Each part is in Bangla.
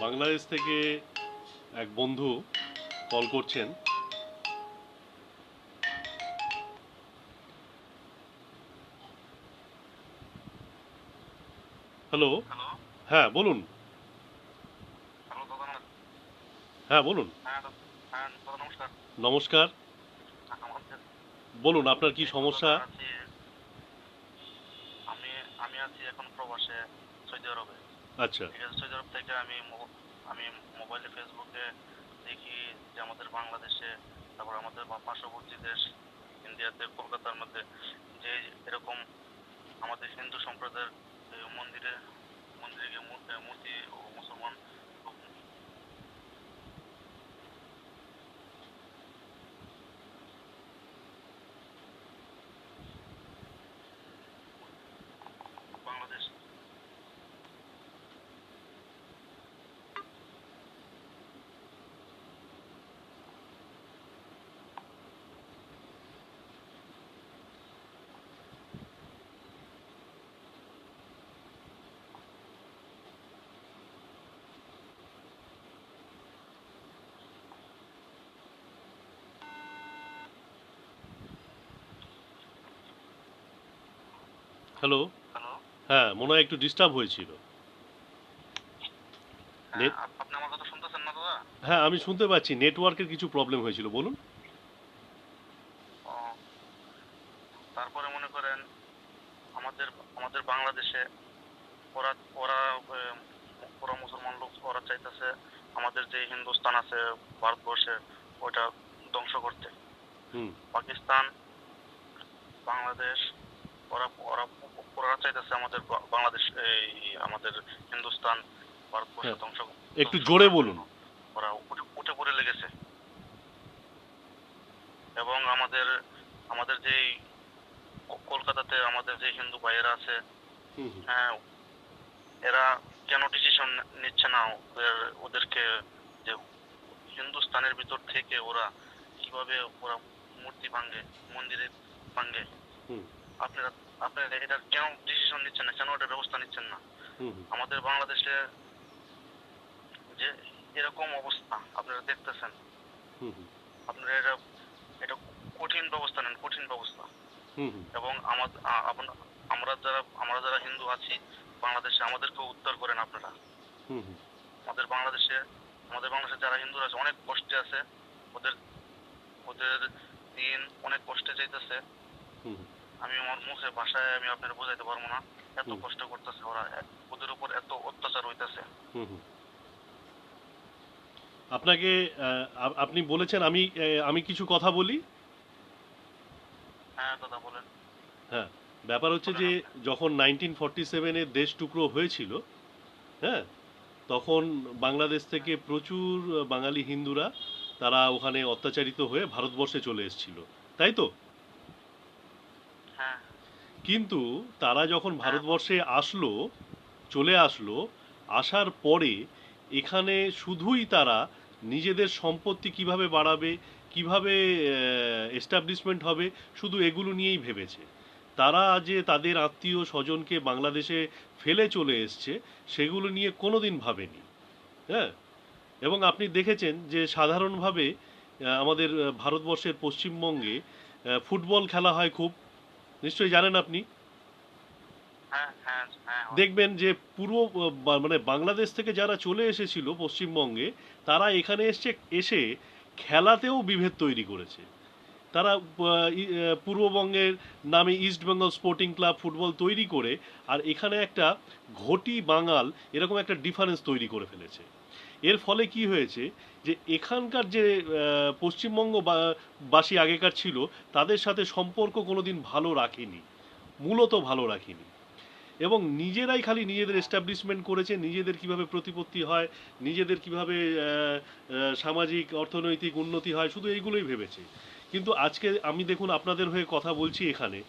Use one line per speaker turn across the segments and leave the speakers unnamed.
বাংলাদেশ থেকে এক বন্ধু কল করছেন। হ্যালো?
হ্যালো?
হ্যাঁ বলুন। হ্যাঁ বলুন।
হ্যাঁ হ্যাঁ নমস্কার।
বলুন আপনার কি সমস্যা?
আমি আমি আছি এখন প্রবাসে সৌদি আরবে।
আচ্ছা।
আছে থেকে আমি আমি মোবাইলে ফেসবুকে দেখি যে আমাদের বাংলাদেশে, তারপর আমাদের পার্শ্ববর্তী দেশ, ইন্ডিয়াতে, কলকাতার মধ্যে যে এরকম আমাদের হিন্দু সম্প্রদায়ের মন্দিরে মন্দিরে মূর্তি ও মুসলমান বাংলাদেশ
হ্যালো হ্যাঁ মনে হয় একটু ডিস্টার্ব হয়েছিল।
হ্যাঁ
হ্যাঁ আমি শুনতে পাচ্ছি। নেটওয়ার্কের কিছু প্রবলেম হয়েছিল বলুন।
তারপরে মনে করেন আমাদের আমাদের বাংলাদেশে ওরা ওরা ওরা মুসলমান লোক ওরা চাইতেছে আমাদের যে হিন্দুস্তান আছে ভারতবর্ষে ওইটা ধ্বংস করতে।
হুম।
পাকিস্তান বাংলাদেশ ওরা ওরা ওরা চাইতেছে আমাদের বাংলাদেশ এই আমাদের হিন্দুস্তান ভারতবর্ষ
হ্যাঁ।
ধ্বংস
একটু জোরে বলুন।
ওরা উঠে পড়ে লেগেছে এবং আমাদের আমাদের যে কলকাতাতে আমাদের যে হিন্দু ভাইয়েরা আছে। হ্যাঁ এরা কেন ডিসিশন নিচ্ছে না ওদের ওদেরকে যে হিন্দুস্তানের ভিতর থেকে ওরা কীভাবে ওরা মূর্তি ভাঙে মন্দিরে ভাঙে আপনারা আপনারা এটার কেন ডিসিশন নিচ্ছেন না কেন ওটার ব্যবস্থা নিচ্ছেন না। আমাদের বাংলাদেশে যে এরকম অবস্থা আপনারা দেখতেছেন। আপনারা এটা এটা কঠিন ব্যবস্থা নেন কঠিন ব্যবস্থা। এবং আমাদের আমরা যারা আমরা যারা হিন্দু আছি বাংলাদেশে আমাদেরকে উদ্ধার করেন আপনারা। আমাদের বাংলাদেশে আমাদের বাংলাদেশে যারা হিন্দুরা আছে অনেক কষ্টে আছে ওদের ওদের দিন অনেক কষ্টে যাইতেছে। আমি আমার মুখে ভাষায় আমি আপনার বোঝাইতে পারব না। এত কষ্ট করতেছে ওরা। ওদের উপর এত অত্যাচার হইতেছে।
আপনাকে আপনি বলেছেন আমি আমি কিছু কথা বলি?
হ্যাঁ দাদা বলেন।
হ্যাঁ ব্যাপার হচ্ছে যে যখন নাইনটিন ফর্টি সেভেনের দেশ টুকরো হয়েছিল হ্যাঁ তখন বাংলাদেশ থেকে প্রচুর বাঙালি হিন্দুরা তারা ওখানে অত্যাচারিত হয়ে ভারতবর্ষে চলে এসেছিল। তাই তো? কিন্তু তারা যখন ভারতবর্ষে আসলো, চলে আসলো, আসার পরে এখানে শুধুই তারা নিজেদের সম্পত্তি কীভাবে বাড়াবে, কীভাবে এস্টাবলিশমেন্ট হবে, শুধু এগুলো নিয়েই ভেবেছে। তারা যে তাদের আত্মীয় স্বজনকে বাংলাদেশে ফেলে চলে এসছে, সেগুলো নিয়ে কোনো দিন ভাবেনি। হ্যাঁ? এবং আপনি দেখেছেন যে সাধারণভাবে আমাদের ভারতবর্ষের পশ্চিমবঙ্গে ফুটবল খেলা হয় খুব নিশ্চয়ই জানেন আপনি।
হ্যাঁ হ্যাঁ হ্যাঁ
দেখবেন যে পূর্ব মানে বাংলাদেশ থেকে যারা চলে এসেছিল পশ্চিমবঙ্গে তারা এখানে এসছে এসে খেলাতেও বিভেদ তৈরি করেছে। তারা পূর্ববঙ্গের নামে East Bengal sporting club football তৈরি করে আর এখানে একটা ঘটি বাঙাল এরকম একটা ডিফারেন্স তৈরি করে ফেলেছে। এর ফলে কি হয়েছে যে এখানকার যে পশ্চিমবঙ্গ বাসী আগেকার ছিল, তাদের সাথে সম্পর্ক কোনোদিন ভালো রাখেনি, মূলত ভালো রাখেনি। এবং নিজেরাই খালি নিজেদের এস্টাবলিশমেন্ট করেছে, নিজেদের কীভাবে প্রতিপত্তি হয়, নিজেদের কীভাবে সামাজিক, অর্থনৈতিক উন্নতি হয়, শুধু এইগুলোই ভেবেছে। কিন্তু আজকে আমি দেখুন আপনাদের হয়ে কথা বলছি এখানে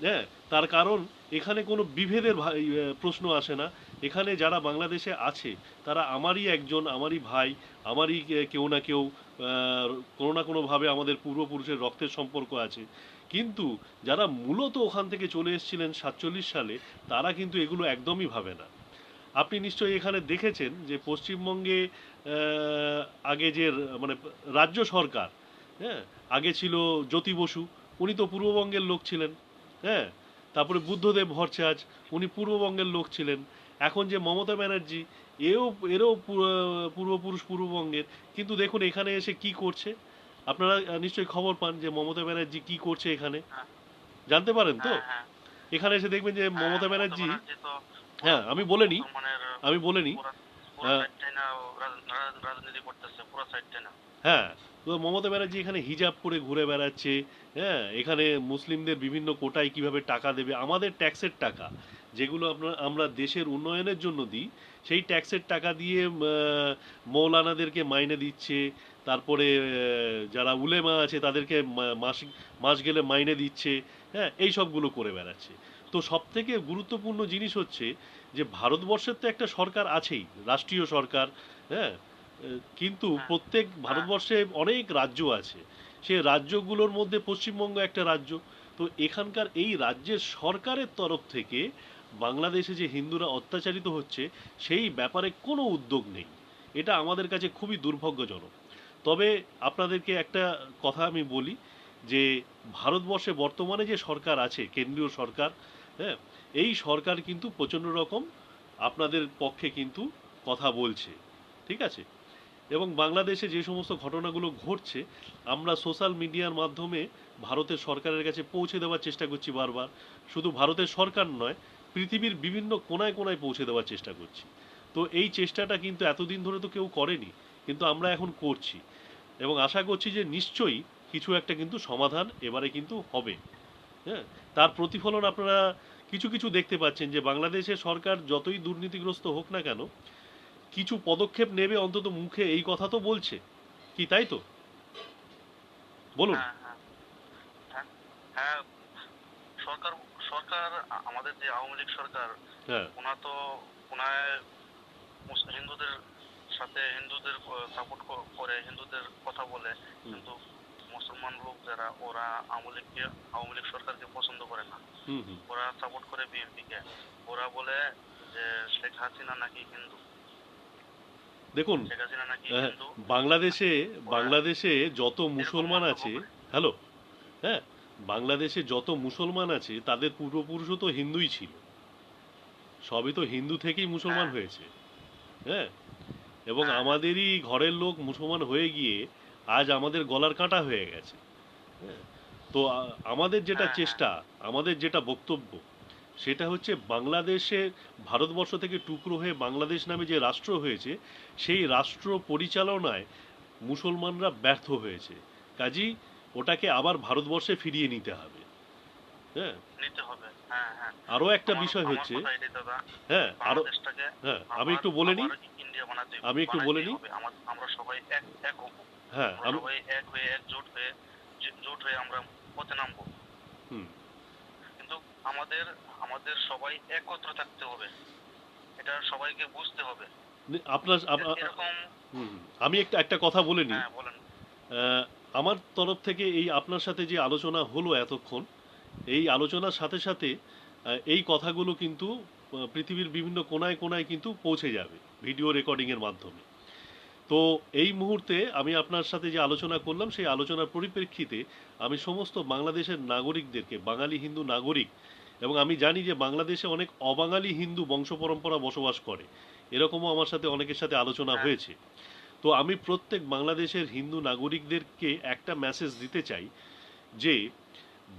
হ্যাঁ? তার কারণ এখানে কোনো বিভেদের ভা- প্রশ্ন আসে না। এখানে যারা বাংলাদেশে আছে, তারা আমারই একজন, আমারই ভাই, আমারই কেউ না কেউ কোনো না কোনোভাবে আমাদের পূর্বপুরুষের রক্তের সম্পর্ক আছে। কিন্তু যারা মূলত ওখান থেকে চলে এসেছিলেন সাতচল্লিশ সালে, তারা কিন্তু এগুলো একদমই ভাবে না। আপনি নিশ্চয়ই এখানে দেখেছেন যে পশ্চিমবঙ্গে আগে যে মানে রাজ্য সরকার হ্যাঁ আগে ছিল জ্যোতি বসু, উনি তো পূর্ববঙ্গের লোক ছিলেন হ্যাঁ তারপরে বুদ্ধদেব ভরছাজ উনি পূর্ববঙ্গের লোক ছিলেন। এখন যে মমতা ব্যানার্জি এও এরও পূর্বপুরুষ পূর্ববঙ্গের কিন্তু দেখুন এখানে এসে কি করছে? আপনারা নিশ্চয়ই খবর পান যে মমতা ব্যানার্জি কি করছে এখানে।
হ্যাঁ।
জানতে পারেন তো?
হ্যাঁ, হ্যাঁ।
এখানে এসে দেখবেন যে মমতা ব্যানার্জি হ্যাঁ আমি বলে
মুসলমানের
আমি বলে
না না
হ্যাঁ। তো মমতা ব্যানার্জি এখানে হিজাব পরে ঘুরে বেড়াচ্ছে হ্যাঁ এখানে মুসলিমদের বিভিন্ন কোটায় কীভাবে টাকা দেবে আমাদের ট্যাক্সের টাকা। যেগুলো আমরা আমরা দেশের উন্নয়নের জন্য দিই সেই ট্যাক্সের টাকা দিয়ে মৌলানাদেরকে মাইনে দিচ্ছে তারপরে যারা উলেমা আছে তাদেরকে মা- মাসিক মাস গেলে মাইনে দিচ্ছে হ্যাঁ এই সবগুলো করে বেড়াচ্ছে। তো সব থেকে গুরুত্বপূর্ণ জিনিস হচ্ছে যে ভারতবর্ষের তো একটা সরকার আছেই রাষ্ট্রীয় সরকার হ্যাঁ কিন্তু
হ্যাঁ।
প্রত্যেক ভারতবর্ষে অনেক রাজ্য আছে। সে রাজ্যগুলোর মধ্যে পশ্চিমবঙ্গ একটা রাজ্য। তো এখানকার এই রাজ্যের সরকারের তরফ থেকে বাংলাদেশে যে হিন্দুরা অত্যাচারিত হচ্ছে, সেই ব্যাপারে কোনো উদ্যোগ নেই। এটা আমাদের কাছে খুবই দুর্ভাগ্যজনক। তবে আপনাদেরকে একটা কথা আমি বলি যে, ভারতবর্ষে বর্তমানে যে সরকার আছে, কেন্দ্রীয় সরকার হ্যাঁ এই সরকার কিন্তু প্রচণ্ড রকম আপনাদের পক্ষে কিন্তু কথা বলছে, ঠিক আছে? এবং বাংলাদেশে যে সমস্ত ঘটনাগুলো ঘটছে, আমরা সোশ্যাল মিডিয়ার মাধ্যমে ভারতের সরকারের কাছে পৌঁছে দেওয়ার চেষ্টা করছি বারবার। শুধু ভারতের সরকার নয় পৃথিবীর বিভিন্ন কোনায় কোনায় পৌঁছে দেওয়ার চেষ্টা করছি। তো এই চেষ্টাটা কিন্তু এতদিন ধরে তো কেউ করেনি, কিন্তু আমরা এখন করছি। এবং আশা করছি যে নিশ্চয়ই কিছু একটা কিন্তু সমাধান এবারে কিন্তু হবে। হ্যাঁ? তার প্রতিফলন আপনারা কিছু কিছু দেখতে পাচ্ছেন যে বাংলাদেশের সরকার যতই দুর্নীতিগ্রস্ত হোক না কেন, কিছু পদক্ষেপ নেবে অন্তত মুখে এই কথা তো বলছে। কি তাই তো? বলুন।
হ্যাঁ। হ্যাঁ হ্যাঁ সরকার সরকার আমাদের যে আওয়ামী লীগ সরকার
হ্যাঁ।
ওনা তো ওনায় হিন্দুদের সাথে হিন্দুদের সাপোর্ট করে হিন্দুদের কথা বলে। কিন্তু মুসলমান লোক যারা ওরা আওয়ামী লীগকে আওয়ামী লীগ সরকারকে পছন্দ করে না। ওরা সাপোর্ট করে বিএনপিকে। ওরা বলে যে শেখ হাসিনা নাকি হিন্দু।
দেখুন
শেখ হাসিনা নাকি
হ্যাঁ, বাংলাদেশে বাংলাদেশে যত মুসলমান আছে হ্যালো? হ্যাঁ বাংলাদেশে যত মুসলমান আছে তাদের পূর্বপুরুষও তো হিন্দুই ছিল। সবই তো হিন্দু থেকেই মুসলমান
হ্যাঁ।
হয়েছে। হ্যাঁ? এবং। আমাদেরই ঘরের লোক মুসলমান হয়ে গিয়ে আজ আমাদের গলার কাঁটা হয়ে গেছে। হ্যাঁ? তো আমাদের যেটা
হ্যাঁ,
চেষ্টা আমাদের যেটা বক্তব্য সেটা হচ্ছে বাংলাদেশে ভারতবর্ষ থেকে টুকরো হয়ে বাংলাদেশ নামে যে রাষ্ট্র হয়েছে সেই রাষ্ট্র পরিচালনায় মুসলমানরা ব্যর্থ হয়েছে। কাজেই ওটাকে আবার ভারতবর্ষে ফিরিয়ে নিতে হবে। হ্যাঁ?
হ্যাঁ হ্যাঁ।
আরও একটা বিষয় হচ্ছে হ্যাঁ
বাংলাদেশটাকে
হ্যাঁ আমি একটু বলে নিই। আমি একটু বলে নিই।
আমরা সবাই এক এক
হ্যাঁ
সবাই এক হয়ে একজোট হয়ে জোট হয়ে আমরা পথে নামবো।
হুম।
কিন্তু আমাদের আমাদের সবাই একত্র থাকতে হবে। এটা সবাইকে বুঝতে হবে।
আপনার। আমি একটা একটা কথা বলে নিই।
হ্যাঁ
আমার তরফ থেকে এই আপনার সাথে যে আলোচনা হলো এতক্ষণ, এই আলোচনার সাথে সাথে এই কথাগুলো কিন্তু পৃথিবীর বিভিন্ন কোনায় কোনায় কিন্তু পৌঁছে যাবে ভিডিও রেকর্ডিংয়ের মাধ্যমে তো এই মুহূর্তে আমি আপনার সাথে যে আলোচনা করলাম, সেই আলোচনার পরিপ্রেক্ষিতে আমি সমস্ত বাংলাদেশের নাগরিকদেরকে, বাঙালি হিন্দু নাগরিক, এবং আমি জানি যে বাংলাদেশে অনেক অবাঙালি হিন্দু বংশ পরম্পরা বসবাস করে, এরকমও আমার সাথে অনেকের সাথে আলোচনা
হ্যাঁ।
হয়েছে তো আমি প্রত্যেক বাংলাদেশের হিন্দু নাগরিকদেরকে একটা মেসেজ দিতে চাই যে,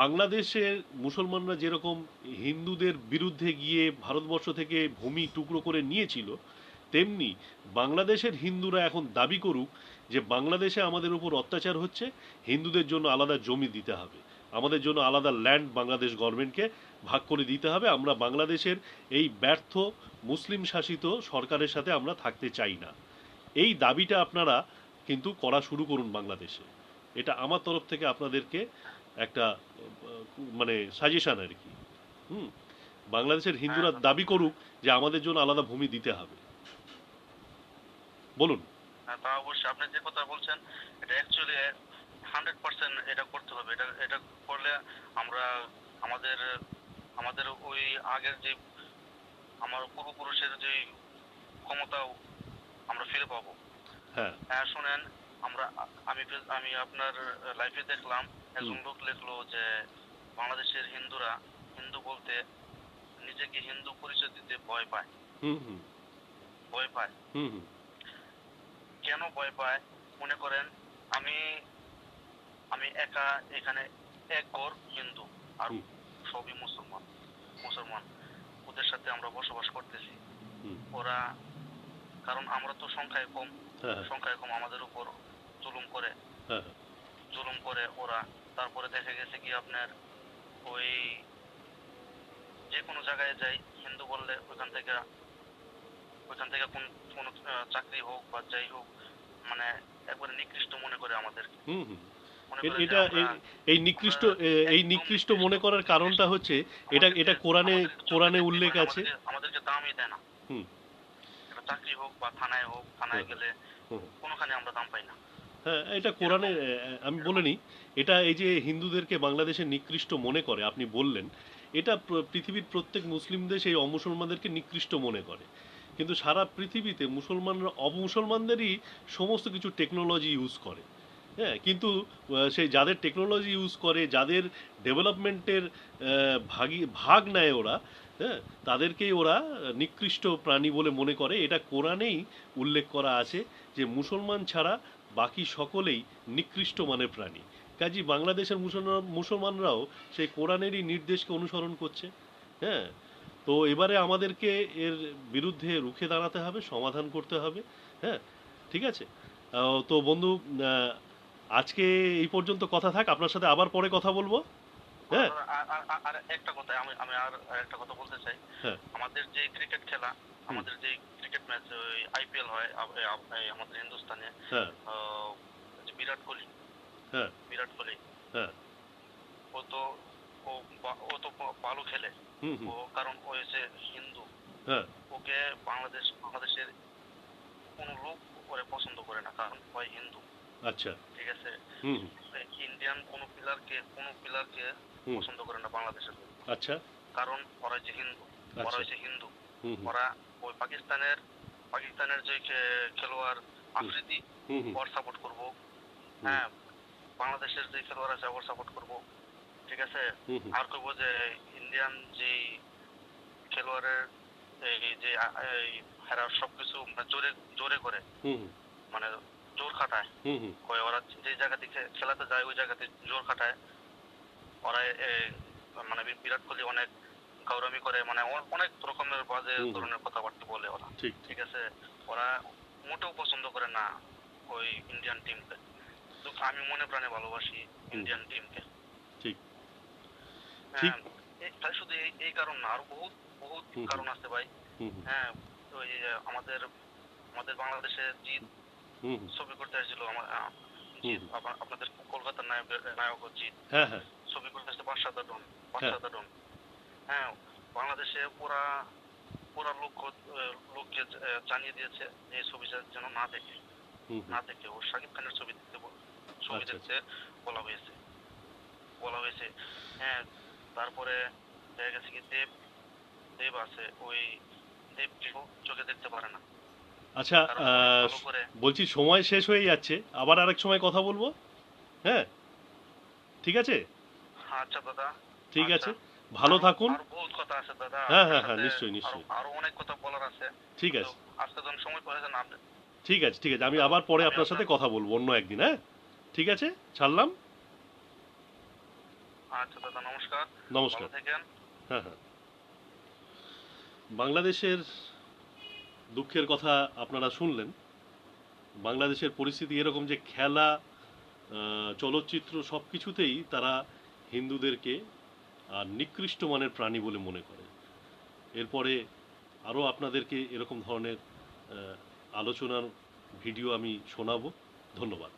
বাংলাদেশের মুসলমানরা যেরকম হিন্দুদের বিরুদ্ধে গিয়ে ভারতবর্ষ থেকে ভূমি টুকরো করে নিয়েছিল, তেমনি বাংলাদেশের হিন্দুরা এখন দাবি করুক যে বাংলাদেশে আমাদের উপর অত্যাচার হচ্ছে, হিন্দুদের জন্য আলাদা জমি দিতে হবে। আমাদের জন্য আলাদা ল্যান্ড বাংলাদেশ গভর্নমেন্টকে ভাগ করে দিতে হবে। আমরা বাংলাদেশের এই ব্যর্থ, মুসলিম শাসিত সরকারের সাথে আমরা থাকতে চাই না। এই দাবিটা আপনারা কিন্তু করা শুরু করুন বাংলাদেশে। এটা আমার তরফ থেকে আপনাদেরকে একটা মানে সাজেশন আর কি। হুম? বাংলাদেশের হিন্দুরা দাবি করুক যে আমাদের জন্য আলাদা ভূমি দিতে হবে। বলুন।
হ্যাঁ তা অবশ্যই আপনি যে কথা বলছেন এটা অ্যাকচুয়ালি হান্ড্রেড পার্সেন্ট এটা করতে হবে। এটা এটা করলে আমরা আমাদের আমাদের ওই আগের যে আমার পূর্বপুরুষের যে ক্ষমতাও ফিরে পাবো।
হ্যাঁ।
হ্যাঁ শুনেন আমরা আমি আমি আপনার লাইফে দেখলাম একজন লোক লিখলো যে বাংলাদেশের হিন্দুরা হিন্দু বলতে নিজেকে হিন্দু পরিচয় দিতে ভয় পায়। ভয় পায়। কেন ভয় পায়? মনে করেন আমি আমি একা এখানে এক ঘর হিন্দু আর সবই মুসলমান মুসলমান। ওদের সাথে আমরা বসবাস করতেছি। ওরা কারণ আমরা তো সংখ্যায় কম।
হ্যাঁ।
সংখ্যায় কম আমাদের উপর জুলুম করে।
হ্যাঁ।
জুলুম করে ওরা। তারপরে দেখা গেছে কি আপনার ওই যে কোনো জায়গায় যাই হিন্দু বললে ওইখান থেকে ওইখান থেকে কোন কোনো চাকরি হোক বা যাই হোক মানে একবারে নিকৃষ্ট মনে করে আমাদের
এটা এই নিকৃষ্ট এই নিকৃষ্ট মনে করার কারণটা হচ্ছে এটা এটা কোরআনে কোরআনে উল্লেখ আছে।
আমাদেরকে- আমাদেরকে দামই দেয় না।
হুম।
চাকরি হোক বা থানায় হোক থানায় গেলে। কোনোখানে আমরা দাম পাই না।
হ্যাঁ এটা কোরআনে আমি এটা এই যে হিন্দুদেরকে বাংলাদেশে নিকৃষ্ট মনে করে আপনি বললেন এটা পৃথিবীর প্রত্যেক মুসলিম দেশ এই অমুসলমানদেরকে নিকৃষ্ট মনে করে। কিন্তু সারা পৃথিবীতে মুসলমানরা অমুসলমানদেরই সমস্ত কিছু টেকনোলজি ইউজ করে। হ্যাঁ কিন্তু সেই যাদের টেকনোলজি ইউজ করে যাদের ডেভেলপমেন্টের ভাগি ভাগ নেয় ওরা হ্যাঁ তাদেরকেই ওরা নিকৃষ্ট প্রাণী বলে মনে করে। এটা কোরআনেই উল্লেখ করা আছে যে মুসলমান ছাড়া বাকি সকলেই নিকৃষ্ট মানের প্রাণী। কাজী বাংলাদেশের মুসলমান, মুসলমানরাও সেই কোরআনেরই নির্দেশকে অনুসরণ করছে। হ্যাঁ তো এবারে আমাদেরকে এর বিরুদ্ধে রুখে দাঁড়াতে হবে, সমাধান করতে হবে। হ্যাঁ ঠিক আছে? তো বন্ধু আজকে এই পর্যন্ত কথা থাক। আপনার সাথে আবার পরে কথা বলব। হ্যাঁ।
আর- একটা কথা আমি আমি আর একটা কথা বলতে চাই।
হ্যাঁ।
আমাদের যে ক্রিকেট খেলা আমাদের যে ক্রিকেট ম্যাচ ওই আইপিএল হয় আমাদের হিন্দুস্তানে
হ্যাঁ।
বিরাট কোহলি।
হ্যাঁ।
বিরাট কোহলি।
হ্যাঁ।
ও তো ও তো ভালো খেলে। ও কারণ ও হচ্ছে হিন্দু।
হ্যাঁ।
ওকে বাংলাদেশ বাংলাদেশের কোনো লোক ওরে পছন্দ করে না কারণ ওই হিন্দু।
আচ্ছা।
ঠিক আছে?
হুম। হুম,
ইন্ডিয়ান কোনো প্লেয়ারকে কোনো প্লেয়ারকে পছন্দ করে না বাংলাদেশের লোক।
আচ্ছা।
কারণ ওরা হচ্ছে হিন্দু। ওরা
আচ্ছা।
হচ্ছে হিন্দু। ওরা ওই পাকিস্তানের পাকিস্তানের যে খেলোয়াড় আফ্রিদি ওর সাপোর্ট করব। হ্যাঁ বাংলাদেশের যে খেলোয়াড় আছে ওর সাপোর্ট করব। ঠিক আছে? আর কইব যে ইন্ডিয়ান যে খেলোয়াড়ের এই যে হেরা সবকিছু মানে জোরে জোরে করে। মানে জোর খাটায়।
হুম হুম।
কয় ওরা যে জায়গাতে খে- খেলাতে যায় ওই জায়গাতে জোর খাটায়। ওরা মানে বিরাট কোহলি অনেক গৌরবী করে মানে অনেক রকমের বাজে। ধরনের কথাবার্তা বলে ওরা।
ঠিক
আছে? ওরা মোটেও পছন্দ করে না ওই ইন্ডিয়ান টিমকে আমি মনে প্রাণে ভালোবাসি ইন্ডিয়ান টিমকে
ঠিক।
হ্যাঁ শুধু এই কারণ না আরও বহুত বহুত। কারণ আছে ভাই। হ্যাঁ ওই আমাদের আমাদের বাংলাদেশে জিৎ
হুম হুম
ছবি করতে এসেছিল আমার আপনাদের কলকাতার নায়ক নায়ক জিৎ।
হ্যাঁ হ্যাঁ।
ছবি করতে এসেছে বাদশাহ ডন বাদশাহ ডন হ্যাঁ। বাংলাদেশে পুরা পুরা লোক লোককে জানিয়ে দিয়েছে যে এই ছবি যেন না দেখে। না দেখে ও শাকিব খানের ছবি দেখতে ছবি
আচ্ছা,
দেখতে বলা হয়েছে। বলা হয়েছে। হ্যাঁ তারপরে দেখা গেছে কি দেব দেব আছে ওই দেব চোখে দেখতে পারে না।
আচ্ছা বলছি সময় শেষ হয়ে যাচ্ছে আবার আরেক সময় কথা বলব? হ্যাঁ? ঠিক আছে?
আচ্ছা দাদা।
ঠিক
আচ্ছা।
আছে। ভালো থাকুন।
বহুত কথা আছে দাদা।
হ্যাঁ, হ্যাঁ, হ্যাঁ, নিশ্চয়ই, নিশ্চয়ই।
আরো- অনেক কথা বলার আছে।
ঠিক আছে।
আজকে যখন সময় আপনি?
ঠিক আছে ঠিক আছে। আমি আবার পরে আপনার সাথে কথা বলব অন্য একদিন হ্যাঁ? ঠিক আছে? ছাড়লাম?
আচ্ছা দাদা নমস্কার।
নমস্কার। হ্যাঁ হ্যাঁ। বাংলাদেশের দুঃখের কথা আপনারা শুনলেন, বাংলাদেশের পরিস্থিতি এরকম যে খেলা চলচ্চিত্র সব কিছুতেই তারা হিন্দুদেরকে আর নিকৃষ্ট মানের প্রাণী বলে মনে করে। এরপরে আরও আপনাদেরকে এরকম ধরনের আলোচনার ভিডিও আমি শোনাবো। ধন্যবাদ।